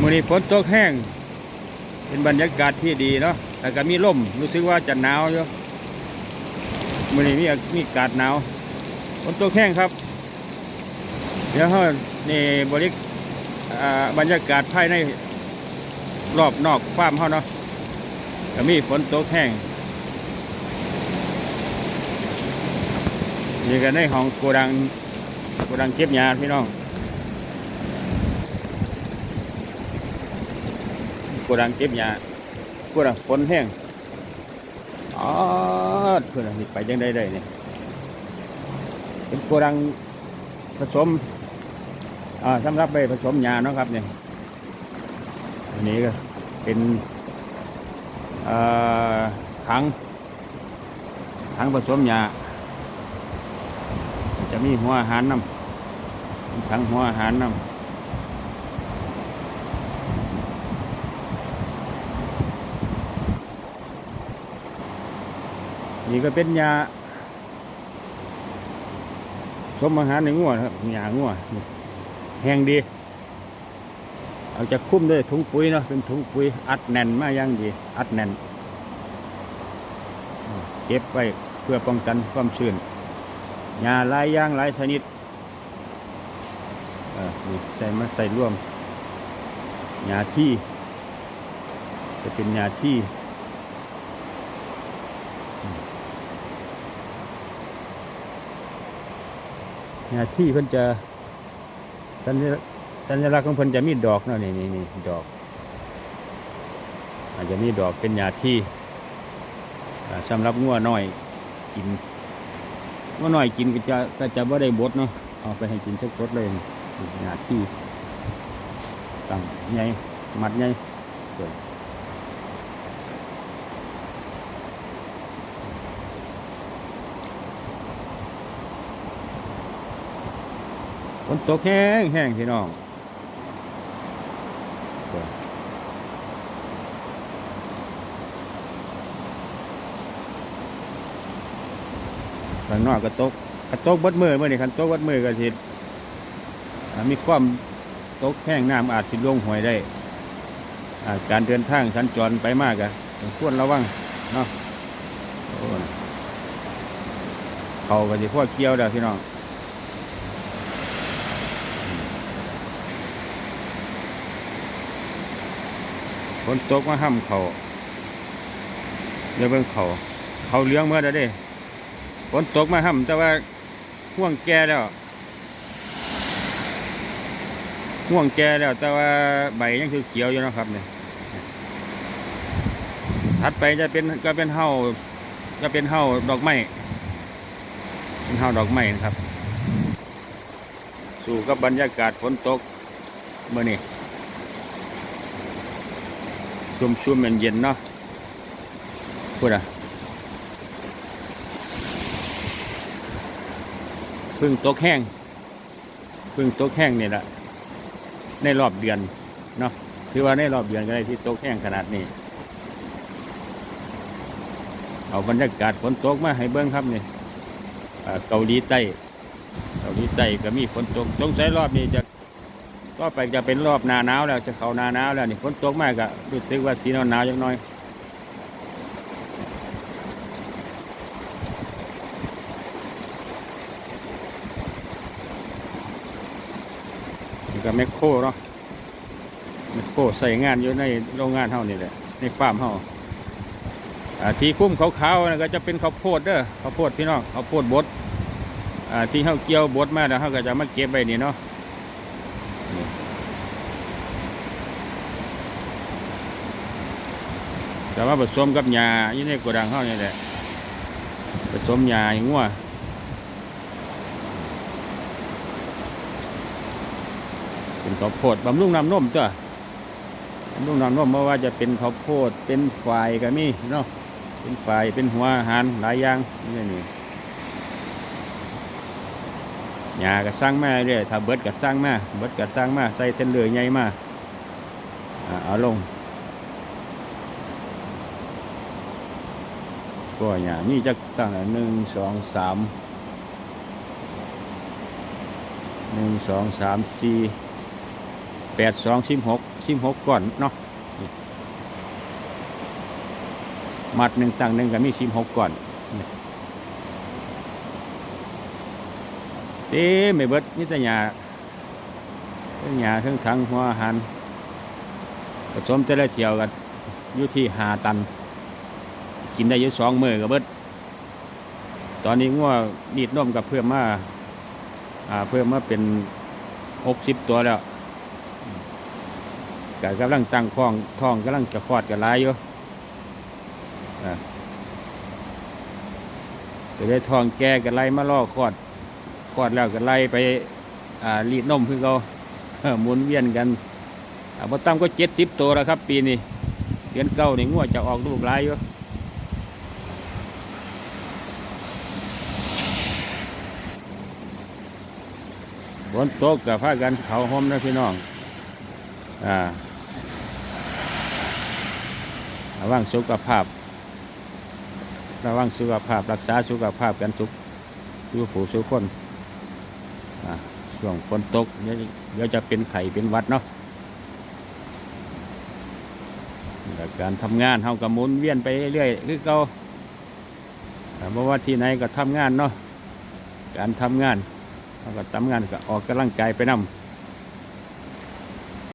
มื้อนี้ฝนตกแห้ง เป็นบรรยากาศที่ดีเนาะแต่ก็มีลมรู้สึกว่าจะหนาวอยู่มื้อนี้มีอามีอากาศหนาวฝนตกแห้งครับ เดี๋ยวเฮานี่บริกบรรยากาศภายในรอบนอกฟาร์มเฮาเนาะก็มีฝนตกแห้งนี่ก็ในห้องโกดังโกดังเก็บยาพี่น้อง กูดังเก็บยาโกดังฝนแห้งอ๋อเพื่อนนี่ไปยังได้ได้เนี่ยเป็นโกดังผสมอ่าสำหรับไปผสมยาเนาะครับเนี่ยอันนี้ก็เป็นอ่าถังถังผสมยา จะมีหัวอาหารนำมีถังหัวอาหารน้ำ นี่ก็เป็นยาสมอาหารในงัวครับยางัวนี่แห้งดี เอาจะคุ้มด้วยถุงปุ๋ยเนาะเป็นถุงปุ๋ยอัดแน่นมาอย่างดี อัดแน่นเก็บไว้เพื่อป้องกันความชื้นยาหลายย่างหลายชนิดใส่มาใส่ร่วมยาที่ จะเป็นยาที่ ยาที่เพิ่นจะสัญลักษณ์สัญลักษณ์ของเพิ่นจะมีดอกเนาะนี่นี่นี่ดอก อาจจะมีดอกเป็นยาที่อ่าสำหรับงัวน้อยกินว่าหน่อยกินก็จะก็จะว่ได้บดเนาะเอาไปให้กินสดเลยหน้าที่สั่งใหญ่มัดใหญ่สวย ฝนตกแห้งแห้งพี่น้องข้างนอกก็ตกกระตกบดมือเมื่อนี่คันตกบดมือก็สิมีความตกแห้งน้ำอาจสิลงหวยได้าการเดินทางสัญจรไปมากอะต้องควรระวังเนาะเขาก็สิพวกเกี่ยวเด้อพี่น้อง นตกมาห้ำเขาเดี๋ยวเบิ่งเขาเขาเลี้ยงเมื่อเด้อเด้ฝนตกมาห่ำแต่ว่าห่วงแก่แล้วห่วงแก่แล้ว แต่ว่าใบยังคือเขียวอยู่นะครับเนี่ยถัดไปจะเป็นก็เป็นเห่าก็เป็นเห่าดอกไม้เป็นเห่าดอกไม้นะครับ สู่กับบรรยากาศฝนตกเมื่อนี้ ชุ่มชุ่มเย็นเย็นเนาะพูดอะพึ่งตกแห้งพึ่งตกแห้งนี่แหละในรอบเดือนเนาะถือว่าในรอบเดือนก็ได้ที่ตกแห้งขนาดนี้ เอาบรรยากาศฝนตกมาให้เบิ้งครับนี่เกาหลีใต้เกาหลีใต้ก็มีฝนตกสงสัยรอบนี้จะ ก็ไปจะเป็นรอบนาหนาวแล้วจะเข้านาหนาวแล้วนี่ฝนตกมากก็รู้สึกว่าสีหนาวหนาวๆจังน้อยนี่ก็แมคโครเนาะแมคโครใส่งานอยู่ในโรงงานเท่านี่แหละในฟาร์มเฮาอ่าที่คุ้มขาวๆนะก็จะเป็นข้าวโพดเด้อข้าวโพดพี่น้องข้าวโพดบดอาที่เฮาเกี่ยวบดมาแล้วเฮาก็จะมาเก็บไว้นี่เนาะ แต่ว่าผสมกับหญ้าอยู่ในโกดังเฮานี่แหละผสมหญ้าให้งัวเป็นข้าวโพดบำรุงน้ำนมตัวบำรุงน้ำนมเพราะว่าจะเป็นข้าวโพดเป็นฝ่ายก็มีเนาะเป็นฝ่ายเป็นหัวอาหารหลายอย่างนี่นี่หญ้าก็สร้างมาเรื่อยถ้าเบิดก็สร้างมาเบิดก็สร้างมาใส่เส้นเลือใหญ่มาเอาลง ก็หญ้ามีจักตั้งหนึ่งสองสามหนึ่งสองสามสี่แปดสองสิบหกสิบหกก่อนเนาะมัดหนึ่งตังหนึ่งก็มีสิบหกก่อนนี่เต้ไม่เบิดนี่แต่หยาทั้งหยาเทั้งถังหัวหารผสมแต่ละเที่ยวกันอยู่ที่หาตัน กินได้อยู่สองมือกับเบิดตอนนี้งัวดีดนมกับเพิ่มมาอ่าเพิ่มมาเป็นหกสิบตัวแล้วก็กำลังตั้งท้องท้องกำลังจะคลอดกันหลายอยู่อ่าก็ได้ทองแก่กันไล่มาล่อคลอดคลอดแล้วก็ไล่ไปอ่ารีดนมเพื่อเขาเอ้อหมุนเวียนกันอ่าพอตั้มก็เจ็ดสิบตัวแล้วครับ ปีนี้เดือนเก้านี่งัวจะออกลูกหลายอยู่ ฝนตกกับพากันเขาห่มนะพี่น้อง อ่าระวังสุขภาพ ระวังสุขภาพ รักษาสุขภาพกันทุกทุกผู้ทุกคนอ่าช่วงฝนตกเดี๋ยวจะเป็นไข่เป็นวัดเนาะการทำงานเฮากับหมุนเวียนไปเรื่อยๆคือเก่าอ่าเพราะว่าที่ไหนก็ทำงานเนาะการทำงาน แล้วก็ทำงานก็ออกกำลังกายไปนำ